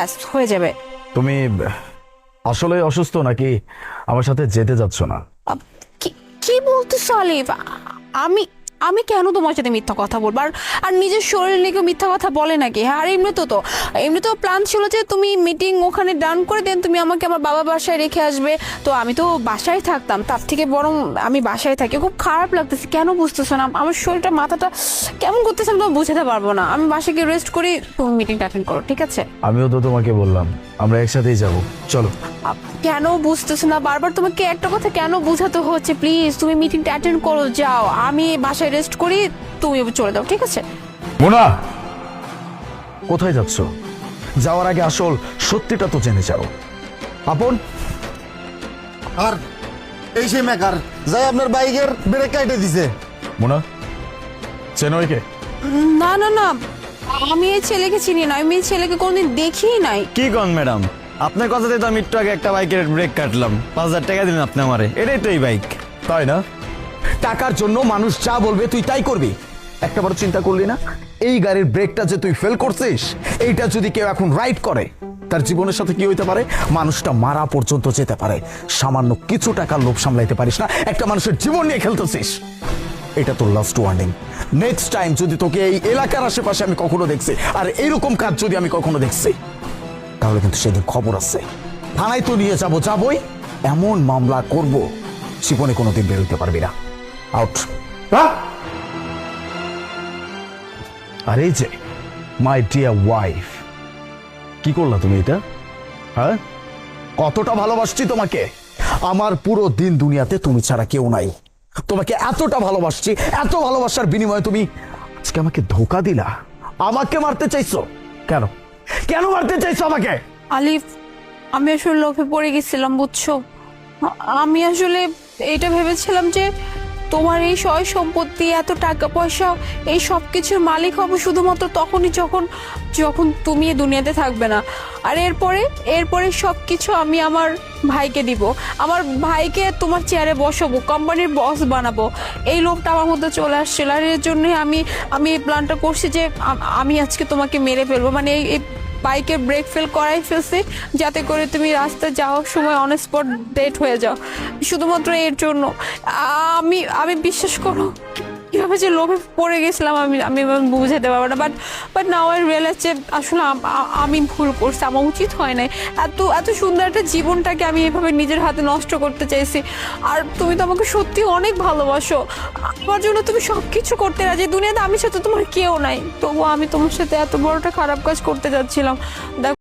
ব্যাস হয়ে যাবে। তুমি আসলে অসুস্থ নাকি আমার সাথে যেতে যাচ্ছ না? কি বলতেছো আলিফ আমি আমি কেন তোমার সাথে মিথ্যা কথা বলব? আর আর নিজের শরীর নিয়ে কেউ মিথ্যা কথা বলে নাকি? হ্যাঁ আর এমনি তো তো এমনি তো প্ল্যান ছিল যে তুমি মিটিং ওখানে ডান করে দেন তুমি আমাকে আমার বাবা বাসায় রেখে আসবে। তো আমি তো বাসায় থাকতাম তার থেকে বরং আমি বাসায় থাকি। খুব খারাপ লাগতেছে কেন বুঝতেছো না? আমার শরীরটা মাথাটা কেমন করতেছে আমি তো বুঝাতে পারব না। আমি বাসায় গিয়ে রেস্ট করি তুমি মিটিংটা অ্যাটেন্ড করো ঠিক আছে? আমিও তো তোমাকে বললাম আমরা একসাথেই যাব চলো। কেন বুঝতেছো না? বারবার তোমাকে একটা কথা কেন বোঝাতে হচ্ছে? প্লিজ তুমি মিটিংটা অ্যাটেন্ড করো যাও। আমি বাসায় রেস্ট করি তুমি চলে যাও ঠিক আছে? মোনা! কোথায় যাচ্ছ? যাওয়ার আগে আসল সত্যিটা তো জেনে যাও। আপন? আর এই সেই মেকার যাই আপনার বাইকের ব্রেক কাটে দিছে। মোনা চেনইকে না না না আমি এই ছেলেকে চিনি না আমি এই ছেলেকে কোনোদিন দেখিই নাই। কি কন ম্যাডাম? আপনার কথাতে তো আমি একটু আগে একটা বাইকের ব্রেক কাটলাম। পাঁচ হাজার টাকা দিলেন আপনি আমারে এটাই তো এই বাইক। তাই না? টাকার জন্য মানুষ যা বলবে তুই তাই করবি। একটা বড় চিন্তা করলি না? এই গাড়ির ব্রেকটা যে তুই ফেল করছিস, এইটা যদি কেউ এখন রাইড করে, তার জীবনের সাথে কি হইতে পারে? মানুষটা মারা পর্যন্ত যেতে পারে। সামান্য কিছু টাকার লোভ সামলাইতে পারিস না। একটা মানুষের জীবন নিয়ে খেলতেছিস। এটা তোর লাস্ট ওয়ার্নিং নেক্সট টাইম যদি তোকে এই এলাকার আশেপাশে আমি কখনো দেখছি, আর এইরকম কাজ যদি আমি কখনো দেখছি, তাহলে কিন্তু সেদিন খবর আছে। থানায় তো নিয়ে যাব, যাবই। এমন মামলা করব, জীবনে কোনোদিন বেরোতে পারবি না। আউট আর যে মাই ডিয়ার ওয়াইফ কি করলা তুমি এটা? হ্যাঁ? কতটা ভালোবাসছি তোমাকে। আমার পুরো দিন দুনিয়াতে তুমি ছাড়া কেউ নাই। তোমাকে এতটা ভালোবাসছি, এত ভালোবাসার বিনিময়ে তুমি আজকে আমাকে ধোকা দিলা। আমাকে মারতে চাইছো? কেন? কেন মারতে চাইছো আমাকে? আলিফ, আমি আসলে লোভে পড়ে গেছিলাম, বুঝছ? আমি আসলে এটা ভেবেছিলাম যে তোমার এই সয় সম্পত্তি, এত টাকা পয়সা, এই সব কিছুর মালিক হব শুধুমাত্র তখনই যখন যখন তুমি দুনিয়াতে থাকবে না। আর এরপরে এরপরে সব কিছু আমি আমার ভাইকে দিব। আমার ভাইকে তোমার চেয়ারে বসাবো কোম্পানির বস বানাবো। এই লোকটা আমার মধ্যে চলে আসছিল। আর এর জন্য আমি আমি এই প্ল্যানটা করছি যে আমি আজকে তোমাকে মেরে ফেলব। মানে এই বাইকে ব্রেক ফেল করাই ফেলছি, যাতে করে তুমি রাস্তায় যাওয়ার সময় অন স্পট ডেট হয়ে যাও। শুধুমাত্র এর জন্য। আমি আমি বিশ্বাস করো। কীভাবে যে লোভে পড়ে গেছিলাম আমি আমি বুঝাতে পারব না। But but now I realise যে আসলে আমি ভুল করছি, আমার উচিত হয় নাই। এত এত সুন্দর একটা জীবনটাকে আমি এভাবে নিজের হাতে নষ্ট করতে চাইছি। আর তুমি তো আমাকে সত্যি অনেক ভালোবাসো। আমার জন্য তুমি সব কিছু করতে রাজি। দুনিয়াতে আমি সাথে তোমার কেউ নাই। তবুও আমি তোমার সাথে এত বড়টা খারাপ কাজ করতে যাচ্ছিলাম। দেখো